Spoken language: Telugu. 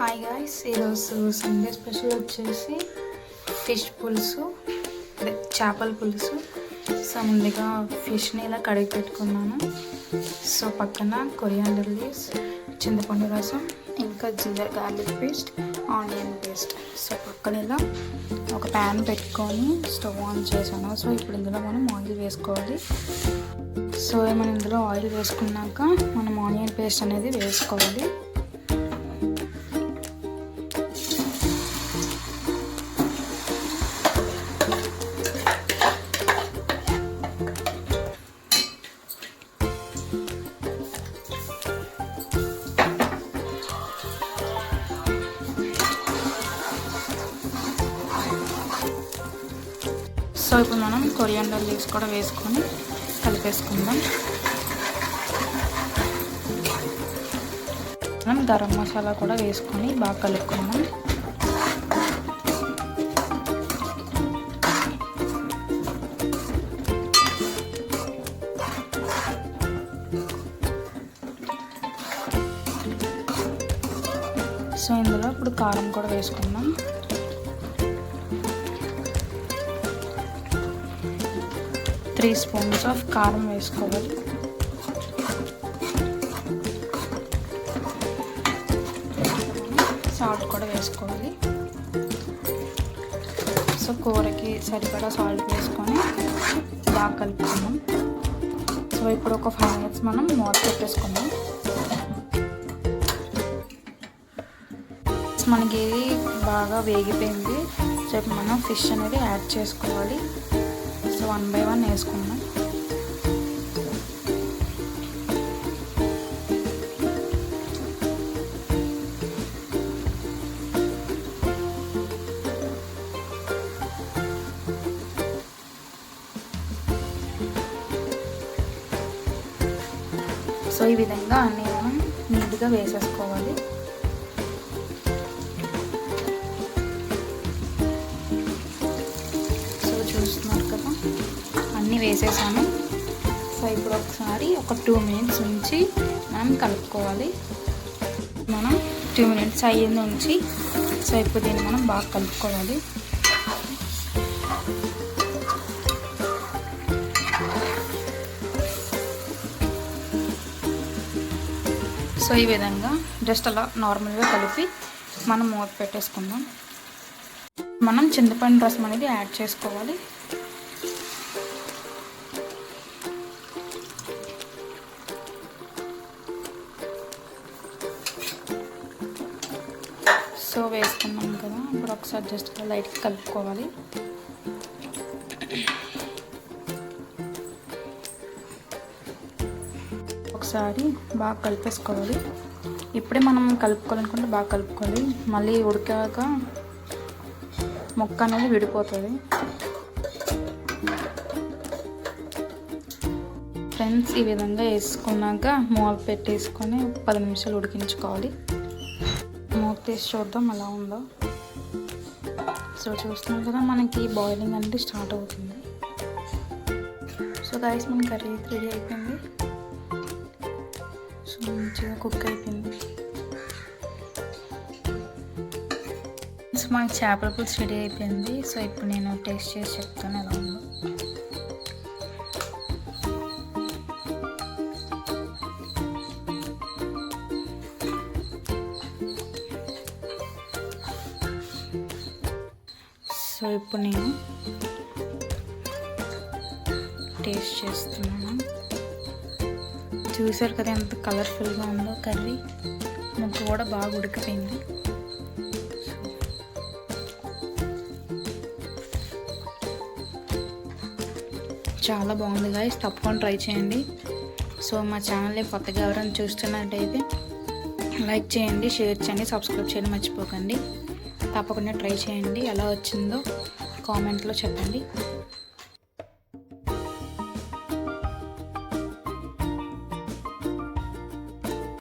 హాయ్ గాయస్ ఈరోజు సండే స్పెషల్ వచ్చేసి ఫిష్ పులుసు అదే చేపల పులుసు. సో ముందుగా ఫిష్ని ఇలా కడిగి పెట్టుకున్నాను. సో పక్కన కొరియాండర్ లీవ్స్ చింతపండు రసం ఇంకా ginger garlic paste onion paste. So పక్కన ఇలా ఒక ప్యాన్ పెట్టుకొని స్టవ్ ఆన్ చేశాను. సో ఇప్పుడు ఇందులో మనం ఆయిల్ వేసుకోవాలి. సో మనం ఇందులో ఆయిల్ వేసుకున్నాక మనం ఆనియన్ పేస్ట్ అనేది వేసుకోవాలి. సో ఇప్పుడు మనం కొరియాండర్ లీవ్స్ కూడా వేసుకొని కలిపేసుకుందాం. మనం గరం మసాలా కూడా వేసుకొని బాగా కలుపుకుందాం. సో ఇందులో ఇప్పుడు కారం కూడా వేసుకుందాం. త్రీ స్పూన్స్ ఆఫ్ కారం వేసుకోవాలి సాల్ట్ కూడా వేసుకోవాలి సో కూరకి సరిపడా సాల్ట్ వేసుకొని బాగా కలుపుకుందాం సో ఇప్పుడు ఒక ఫైవ్ మినిట్స్ మనం మూత పెట్టేసుకుందాం మనకి ఇది బాగా వేగిపోయింది సో మనం ఫిష్ అనేది యాడ్ చేసుకోవాలి వన్ బై వన్ వేసుకుందాం. సో ఈ విధంగా అన్నీ మనం నీట్గా వేసేసుకోవాలి. వేసేసాను. సో ఇప్పుడు ఒకసారి ఒక టూ మినిట్స్ నుంచి మనం కలుపుకోవాలి. మనం టూ మినిట్స్ అయ్యింది ఉంచి సో ఇప్పుడు దీన్ని మనం బాగా కలుపుకోవాలి. సో ఈ విధంగా జస్ట్ అలా నార్మల్గా కలిపి మనం మూత పెట్టేసుకుందాం. మనం చింతపండు రసం అనేది యాడ్ చేసుకోవాలి. సో వేసుకున్నాం కదా ఇప్పుడు ఒకసారి జస్ట్ లైట్గా కలుపుకోవాలి. ఒకసారి బాగా కలిపేసుకోవాలి. ఇప్పుడే మనం కలుపుకోవాలనుకుంటే బాగా కలుపుకోవాలి. మళ్ళీ ఉడికాక మొక్క అనేది విడిపోతుంది. ఫ్రెండ్స్ ఈ విధంగా వేసుకున్నాక మూల పెట్టేసుకొని పది నిమిషాలు ఉడికించుకోవాలి. మూత తీసి చూద్దాం ఎలా ఉందో. సో చూస్తున్నాం కదా మనకి బాయిలింగ్ అనేది స్టార్ట్ అవుతుంది. సో గైస్ మన కర్రీ రెడీ అయిపోయింది. సో మంచిగా కుక్ అయిపోయింది. సో మనకి చేపల పులుసు రెడీ అయిపోయింది. సో ఇప్పుడు నేను టేస్ట్ చేసి చెప్తాను ఎలా ఉందో. సో ఇప్పుడు నేను టేస్ట్ చేస్తున్నాను. చూసారు కదా ఎంత కలర్ఫుల్గా ఉందో కర్రీ. ముక్క కూడా బాగా ఉడికిపోయింది. చాలా బాగుంది గాయస్ తప్పకుండా ట్రై చేయండి. సో మా ఛానల్ని కొత్తగా ఎవరైనా చూస్తున్నట్టయితే లైక్ చేయండి షేర్ చేయండి సబ్స్క్రైబ్ చేయడం మర్చిపోకండి. తప్పకుండా ట్రై చేయండి. ఎలా వచ్చిందో కామెంట్లో చెప్పండి.